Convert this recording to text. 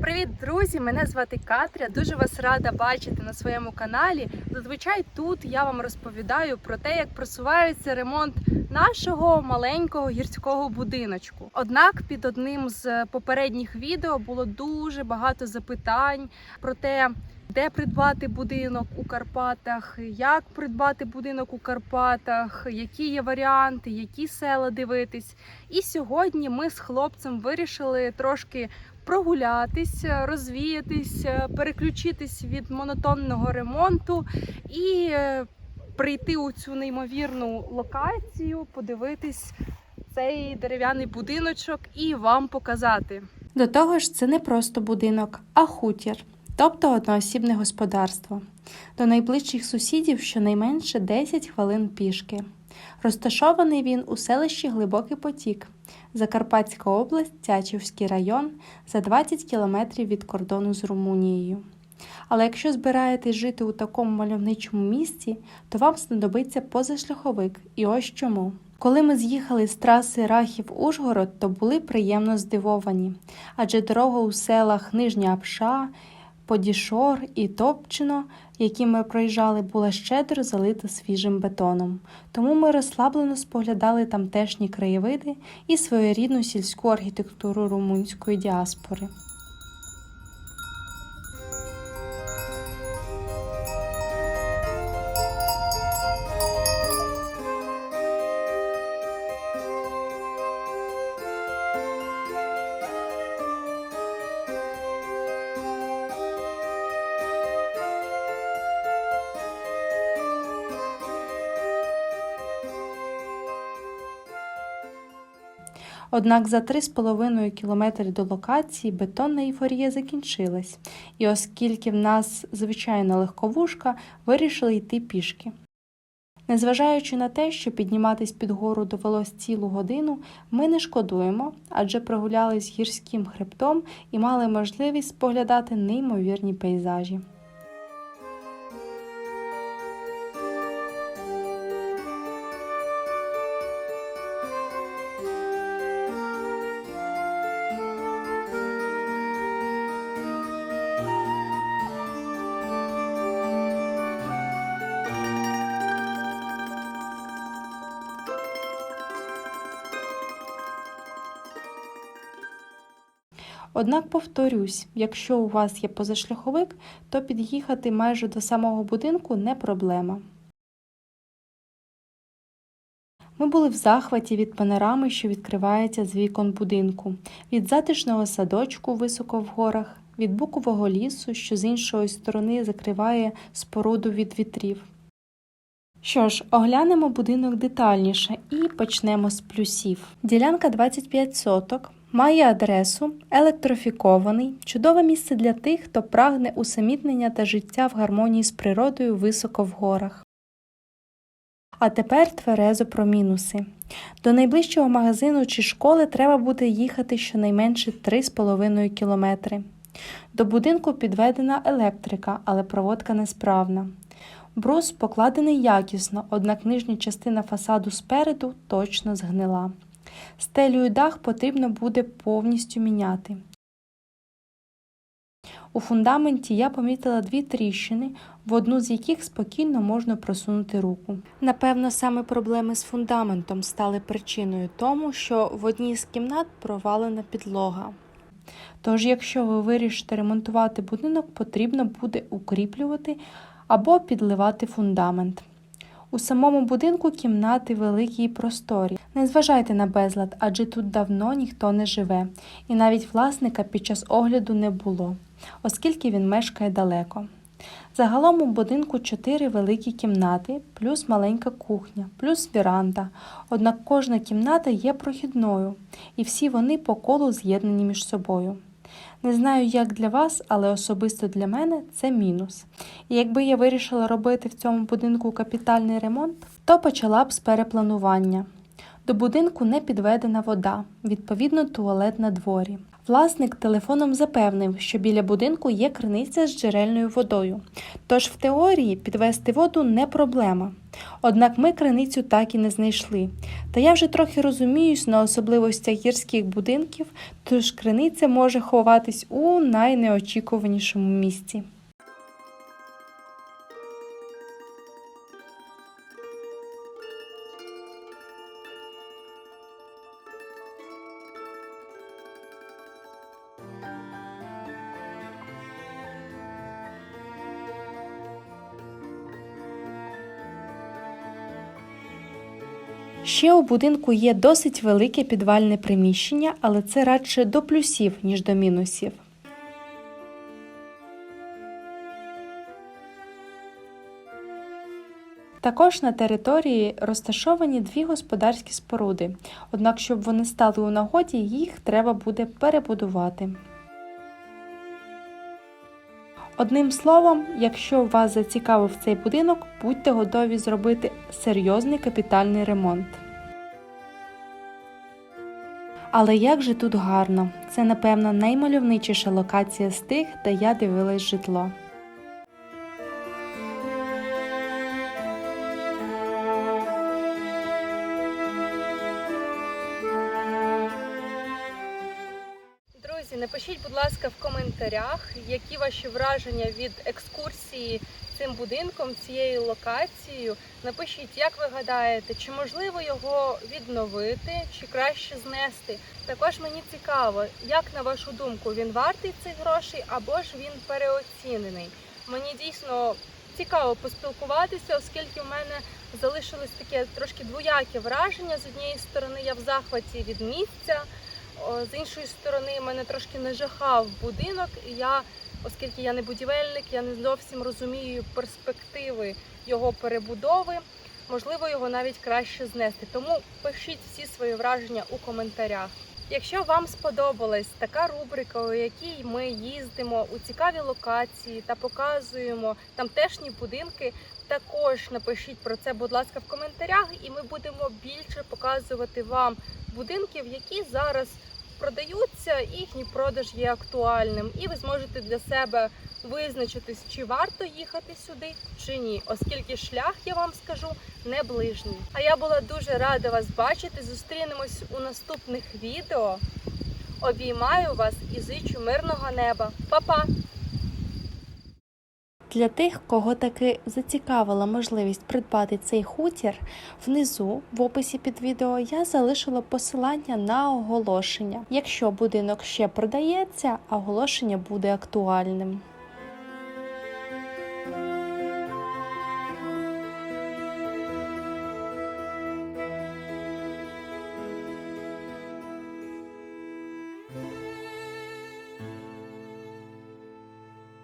Привіт, друзі! Мене звати Катря. Дуже вас рада бачити на своєму каналі. Зазвичай тут я вам розповідаю про те, як просувається ремонт нашого маленького гірського будиночку. Однак під одним з попередніх відео було дуже багато запитань про те, де придбати будинок у Карпатах, як придбати будинок у Карпатах, які є варіанти, які села дивитись. І сьогодні ми з хлопцем вирішили трошки прогулятися, розвіятися, переключитись від монотонного ремонту і е, прийти у цю неймовірну локацію, подивитись цей дерев'яний будиночок і вам показати. До того ж, це не просто будинок, а хутір, тобто одноосібне господарство. До найближчих сусідів щонайменше 10 хвилин пішки. Розташований він у селищі Глибокий Потік, Закарпатська область, Тячівський район, за 20 кілометрів від кордону з Румунією. Але якщо збираєтесь жити у такому мальовничому місці, то вам знадобиться позашляховик. І ось чому. Коли ми з'їхали з траси Рахів-Ужгород, то були приємно здивовані, адже дорога у селах Нижня Апша, Подішор і Топчино, які ми проїжджали, була щедро залита свіжим бетоном. Тому ми розслаблено споглядали тамтешні краєвиди і своєрідну сільську архітектуру румунської діаспори. Однак за 3,5 кілометри до локації бетонна ейфорія закінчилась, і оскільки в нас звичайна легковушка, вирішили йти пішки. Незважаючи на те, що підніматись під гору довелось цілу годину, ми не шкодуємо, адже прогулялись гірським хребтом і мали можливість споглядати неймовірні пейзажі. Однак повторюсь, якщо у вас є позашляховик, то під'їхати майже до самого будинку не проблема. Ми були в захваті від панорами, що відкривається з вікон будинку, від затишного садочку високо в горах, від букового лісу, що з іншої сторони закриває споруду від вітрів. Що ж, оглянемо будинок детальніше і почнемо з плюсів. Ділянка 25 соток, має адресу, електрифікований, чудове місце для тих, хто прагне усамітнення та життя в гармонії з природою високо в горах. А тепер тверезо про мінуси. До найближчого магазину чи школи треба буде їхати щонайменше 3,5 кілометри. До будинку підведена електрика, але проводка несправна. Брус покладений якісно, однак нижня частина фасаду спереду точно згнила. Стелю і дах потрібно буде повністю міняти. У фундаменті я помітила дві тріщини, в одну з яких спокійно можна просунути руку. Напевно, саме проблеми з фундаментом стали причиною тому, що в одній з кімнат провалена підлога. Тож, якщо ви вирішите ремонтувати будинок, потрібно буде укріплювати або підливати фундамент. У самому будинку кімнати великі й просторі. Не зважайте на безлад, адже тут давно ніхто не живе, і навіть власника під час огляду не було, оскільки він мешкає далеко. Загалом у будинку чотири великі кімнати, плюс маленька кухня, плюс віранда. Однак кожна кімната є прохідною, і всі вони по колу з'єднані між собою. Не знаю, як для вас, але особисто для мене це мінус. І якби я вирішила робити в цьому будинку капітальний ремонт, то почала б з перепланування. До будинку не підведена вода, відповідно, туалет на дворі. Власник телефоном запевнив, що біля будинку є криниця з джерельною водою. Тож в теорії підвести воду не проблема. Однак ми криницю так і не знайшли. Та я вже трохи розуміюсь на особливостях гірських будинків, тож криниця може ховатись у найнеочікуванішому місці. Ще у будинку є досить велике підвальне приміщення, але це радше до плюсів, ніж до мінусів. Також на території розташовані дві господарські споруди, однак, щоб вони стали у нагоді, їх треба буде перебудувати. Одним словом, якщо вас зацікавив цей будинок, будьте готові зробити серйозний капітальний ремонт. Але як же тут гарно! Це, напевно, наймальовничіша локація з тих, де я дивилась житло. Коментарях, які ваші враження від екскурсії цим будинком, цією локацією. Напишіть, як ви гадаєте, чи можливо його відновити, чи краще знести. Також мені цікаво, як на вашу думку, він вартий цих грошей або ж він переоцінений. Мені дійсно цікаво поспілкуватися, оскільки в мене залишилось таке трошки двояке враження. З однієї сторони, я в захваті від місця. З іншої сторони, мене трошки нажахав будинок, і я, оскільки я не будівельник, я не зовсім розумію перспективи його перебудови. Можливо, його навіть краще знести. Тому пишіть всі свої враження у коментарях. Якщо вам сподобалась така рубрика, у якій ми їздимо у цікаві локації та показуємо тамтешні будинки, також напишіть про це, будь ласка, в коментарях, і ми будемо більше показувати вам будинків, які зараз продаються, їхній продаж є актуальним. І ви зможете для себе визначитись, чи варто їхати сюди, чи ні, оскільки шлях, я вам скажу, не ближній. А я була дуже рада вас бачити. Зустрінемось у наступних відео. Обіймаю вас і зичу мирного неба. Па-па! Для тих, кого таки зацікавила можливість придбати цей хутір, внизу в описі під відео я залишила посилання на оголошення. Якщо будинок ще продається, оголошення буде актуальним.